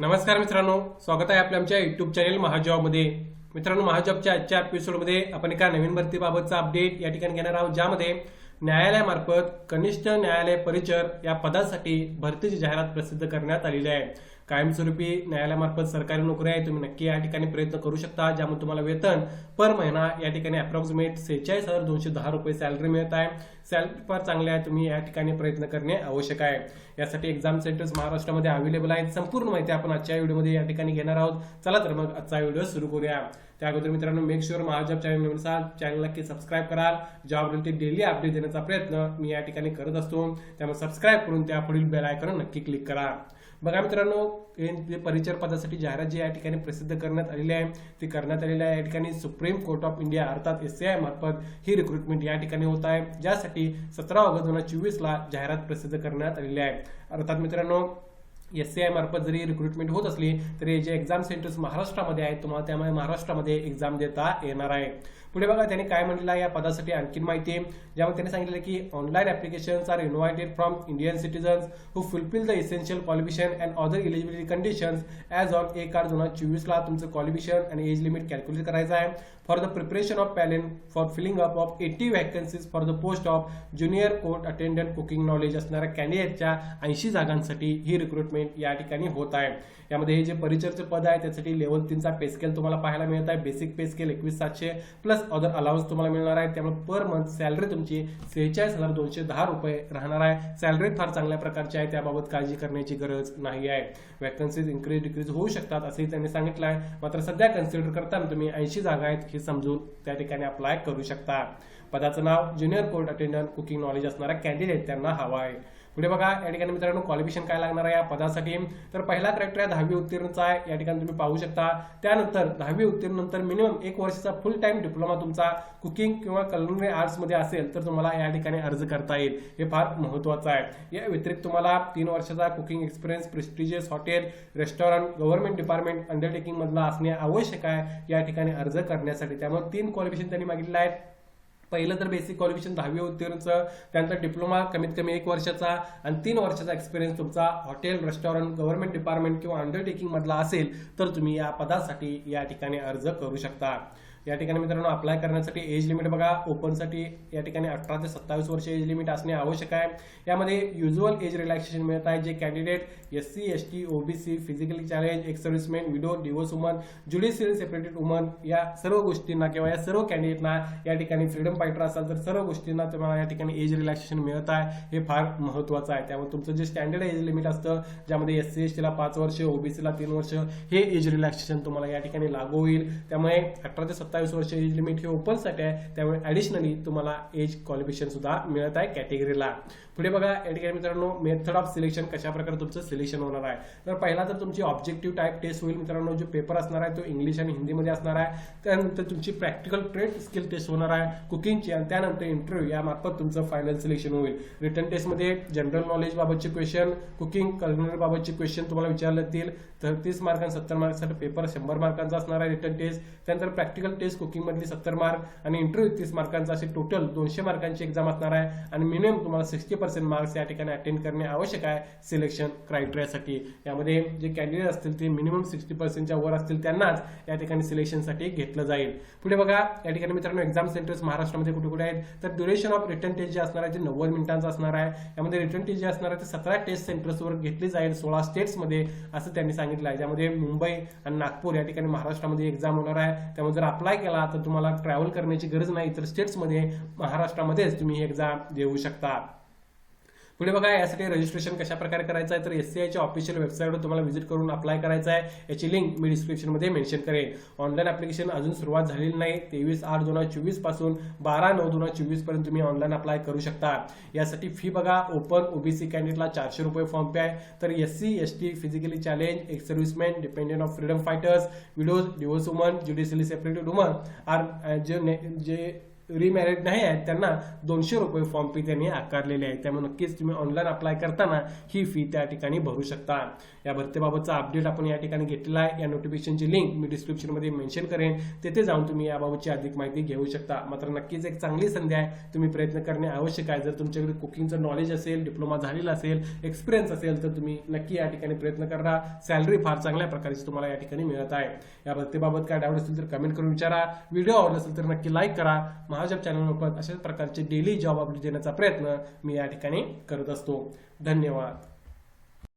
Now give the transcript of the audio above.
नमस्कार मित्रांनो स्वागत आहे आपल्या आमच्या युट्यूब चॅनेल महाजॉबमध्ये मित्रांनो महाजॉबच्या आजच्या एपिसोडमध्ये आपण एका नवीन भरतीबाबतचा अपडेट या ठिकाणी घेणार आहोत ज्यामध्ये न्यायालयामार्फत कनिष्ठ न्यायालय परिचर या पदासाठी भरतीची जाहिरात प्रसिद्ध करण्यात आलेली आहे. कायमस्वरूपी न्यायालयामार्फत सरकारी नोकरी आहे तुम्ही नक्की या ठिकाणी प्रयत्न करू शकता ज्यामध्ये तुम्हाला वेतन पर महिना या ठिकाणी अप्रॉक्सिमेट सेहेचाळीस हजार दोनशे दहा रुपये सॅलरी मिळत आहे. सॅलरी फार चांगली आहे तुम्ही या ठिकाणी प्रयत्न करणे आवश्यक आहे. यासाठी एक्झाम सेंटर्स महाराष्ट्रामध्ये अवेलेबल आहेत. संपूर्ण माहिती आपण आजच्या व्हिडिओमध्ये या ठिकाणी घेणार आहोत. चला तर मग आजचा व्हिडिओ सुरू करूया. त्या अगोदर मित्रांनो मेक शुअर महाजॉब चॅनल निवड चॅनल नक्की सबस्क्राईब कराल. जॉब रिलेटेड डेली अपडेट देण्याचा प्रयत्न मी या ठिकाणी करत असतो. त्यामुळे सबस्क्राईब करून त्या पुढील बेल आयकॉन नक्की क्लिक करा. बघा मित्रांनो हे परिचर पदासाठी जाहिरात जी या ठिकाणी प्रसिद्ध करण्यात आलेली आहे ती करण्यात आलेली आहे या ठिकाणी सुप्रीम कोर्ट ऑफ इंडिया अर्थात एस सी आय मार्फत ही रिक्रुटमेंट या ठिकाणी होत आहे. ज्यासाठी सतरा ऑगस्ट दोन हजार चोवीसला जाहिरात प्रसिद्ध करण्यात आलेली आहे. अर्थात मित्रांनो एस सी आय मार्फत जरी रिक्रुटमेंट होत असली तरी जे एक्झाम सेंटर्स महाराष्ट्रामध्ये आहेत तुम्हाला त्यामुळे महाराष्ट्रामध्ये एक्झाम देता येणार आहे. पुढे बघा त्यांनी काय म्हटलं या पदासाठी आणखी माहिती ज्यामध्ये त्यांनी सांगितलं की online applications are invited from Indian citizens who fulfil the essential qualification and other eligibility conditions as on एक आठ दोन हजार चोवीसला तुमचं क्वालिफिकेशन आणि एज लिमिट कॅल्क्युलेट करायचं आहे. For the preparation of panel for filling up of eighty vacancies for the post of junior court attendant cooking knowledge असणाऱ्या कॅन्डिडेटच्या ऐंशी जागांसाठी ही रिक्रुटमेंट या ठिकाणी होत आहे. यामध्ये हे जे परिचरचे पद आहे त्यासाठी लेवल तीनचा पे स्केल तुम्हाला पाहायला मिळत आहे. बेसिक पे स्केल एकवीस सातशे प्लस अदर अलाउन्स तुम्हाला मिळणार आहे. त्यामुळे पर मंथ सॅलरी तुमची सेहेचाळीस हजार दोनशे दहा रुपये राहणार आहे. सॅलरी फार चांगल्या प्रकारची आहे. त्याबाबत काळजी करण्याची गरज नाही आहे. वॅकन्सीज इन्क्रीज डिक्रीज होऊ शकतात असंही त्यांनी सांगितलं आहे. मात्र सध्या कन्सिडर करताना तुम्ही ऐंशी जागा आहेत हे समजून त्या ठिकाणी अप्लाय करू शकता. पदाचं नाव junior court attendant cooking knowledge असणारा कॅन्डिडेट त्यांना हवा आहे. पुढे बघा या ठिकाणी मित्रांनो क्वालिफिकेशन काय लागणार आहे या पदासाठी. तर पहिला क्रायटेरिया दहावी उत्तीर्णचा आहे. या ठिकाणी तुम्ही पाहू शकता. त्यानंतर दहावी उत्तीर्ण नंतर मिनिमम एक वर्षाचा फुल टाइम डिप्लोमा तुमचा कुकिंग किंवा कलनरी आर्ट्समध्ये असेल तर तुम्हाला या ठिकाणी अर्ज करता येईल. हे फार महत्वाचं आहे. या व्यतिरिक्त तुम्हाला तीन वर्षाचा cooking experience prestigious hotel restaurant government department undertaking मधला असणे आवश्यक आहे. या ठिकाणी अर्ज करण्यासाठी. त्यामुळे तीन क्वालिफिकेशन त्यांनी मागितलं आहे पहिलं तर बेसिक क्वालिफिकेशन दहावी उत्तीर्णचं त्यानंतर डिप्लोमा कमीत कमी एक वर्षाचा आणि तीन वर्षाचा एक्सपिरियन्स तुमचा हॉटेल रेस्टॉरंट गव्हर्नमेंट डिपार्टमेंट किंवा अंडरटेकिंग मधला असेल तर तुम्ही या पदासाठी या ठिकाणी अर्ज करू शकता. या ठिकाणी मित्रांनो अप्लाय करण्यासाठी एज लिमिट बघा. ओपनसाठी या ठिकाणी अठरा ते सत्तावीस वर्ष एज लिमिट असणे आवश्यक आहे. यामध्ये युजुअल एज रिलॅक्सेशन मिळत आहे. जे candidate S C S T OBC physically challenge ex widow divorce woman judicial separated woman या सर्व गोष्टींना किंवा या सर्व कॅन्डिडेटना या ठिकाणी फ्रीडम फायटर असाल तर सर्व गोष्टींना तुम्हाला या ठिकाणी एज रिलॅक्सेशन मिळत आहे. हे फार महत्वाचं आहे. त्यामुळे तुमचं जे स्टँडर्ड एज लिमिट असतं ज्यामध्ये एस सी एस टीला पाच वर्ष ओबीसीला तीन वर्ष हे एज रिलॅक्सेशन तुम्हाला या ठिकाणी लागू होईल. त्यामुळे अठरा ते सत्तावीस वर्ष एज लिमिट हे ओपनसाठी आहे त्यामुळे ॲडिशनली तुम्हाला एज क्वालिफिकेशन सुद्धा मिळत आहे कॅटेगरीला पुढे बघा या ठिकाणी मित्रांनो मेथड ऑफ सिलेक्शन कशा प्रकारे तुमचं सिलेक्शन होणार आहे? तर पहिला तर तुमची ऑब्जेक्टिव्ह टाईप टेस्ट होईल मित्रांनो जो पेपर असणार आहे तो इंग्लिश आणि हिंदीमध्ये असणार आहे. त्यानंतर तुमची प्रॅक्टिकल ट्रेड स्किल टेस्ट होणार आहे कुकिंगची आणि त्यानंतर इंटरव्ह्यू यामार्फत तुमचं फायनल सिलेक्शन होईल. रिटर्न टेस्टमध्ये जनरल नॉलेज बाबतचे क्वेश्चन कुकिंग कल्नरी बाबतचे क्वेश्चन तुम्हाला विचारले जातील. तर तीस मार्क सत्तर मार्कसाठी पेपर शंभर मार्कांचा असणार आहे रिटर्न टेस्ट त्यानंतर प्रॅक्टिकल टेस्ट कुकिंगमधली सत्तर मार्क आणि इंटरव्ह्यू तीस मार्कांचा असे टोटल दोनशे मार्कांची एक्झाम असणार आहे. आणि मिनिमम तुम्हाला सिक्स्टी पर्सेंट मार्क्स या ठिकाणी अटेंड करणे आवश्यक आहे सिलेक्शन क्रायटेरियासाठी यामध्ये जे कॅन्डिडेट असतील ते मिनिमम सिक्स्टी पर्सेंटच्या वर असतील त्यांनाच या ठिकाणी सिलेक्शनसाठी घेतलं जाईल. पुढे बघा या ठिकाणी मित्रांनो एक्झाम सेंटर्स महाराष्ट्रामध्ये कुठे कुठे आहेत? तर ड्युरेशन ऑफ रिटर्न टेस्ट जे असणार आहे ते नव्वद मिनिटांचं असणार आहे यामध्ये रिटर्न टेस्ट जे असणार आहे ते सतरा टेस्ट सेंटर्सवर घेतली जाईल सोळा स्टेट्समध्ये असं त्यांनी सांगितलं आहे. ज्यामध्ये मुंबई आणि नागपूर या ठिकाणी महाराष्ट्रामध्ये एक्झाम होणार आहे. त्यामुळे जर अप्लाय केला तर तुम्हाला ट्रॅव्हल करण्याची गरज नाही तर स्टेट्समध्ये महाराष्ट्रामध्येच तुम्ही ही एक्झाम देऊ शकता. पुढे बघा यासाठी रजिस्ट्रेशन कशा प्रकारे करायचं आहे? तर एस सी आयच्या ऑफिशियल वेबसाईटवर तुम्हाला व्हिजिट करून अप्लाय करायचं आहे. याची लिंक मी डिस्क्रिप्शनमध्ये मेन्शन करेन. ऑनलाईन ॲप्लिकेशन अजून सुरुवात झालेली नाही. तेवीस आठ दोन हजार चोवीसपासून बारा नऊ दोन हजार चोवीसपर्यंत तुम्ही ऑनलाईन अप्लाय करू शकता. यासाठी फी बघा ओपन ओबीसी कॅन्डिडेटला चारशे रुपये फॉर्म पे आहे. तर S C S T physically challenge ex serviceman dependent of freedom fighters widows divorce woman judicially separated woman are जे ने- जे रिमॅरिड नाही आहेत त्यांना दोनशे रुपये फॉर्म फी त्यांनी आकारलेली आहे त्यामुळे नक्कीच तुम्ही ऑनलाईन अप्लाय करताना ही फी त्या ठिकाणी भरू शकता. या भरतीबाबतचा अपडेट आपण या ठिकाणी घेतलेला आहे. या नोटिफिकेशनची लिंक मी डिस्क्रिप्शनमध्ये मेन्शन करेन. तेथे जाऊन तुम्ही याबाबतची अधिक माहिती घेऊ शकता. मात्र नक्कीच एक चांगली संधी आहे. तुम्ही प्रयत्न करणे आवश्यक आहे. जर तुमच्याकडे कुकिंगचं नॉलेज असेल डिप्लोमा झालेला असेल एक्सपिरियन्स असेल तर तुम्ही नक्की या ठिकाणी प्रयत्न करा. सॅलरी फार चांगल्या प्रकारची तुम्हाला या ठिकाणी मिळत आहे. या भरतीबाबत काय डाऊट असेल तर कमेंट करून विचारा. व्हिडिओ आवडला असेल तर नक्की लाईक करा. महाजॉब चॅनलमार्फत अशाच प्रकारचे डेली जॉब अपडेट देण्याचा प्रयत्न मी या ठिकाणी करत असतो. धन्यवाद.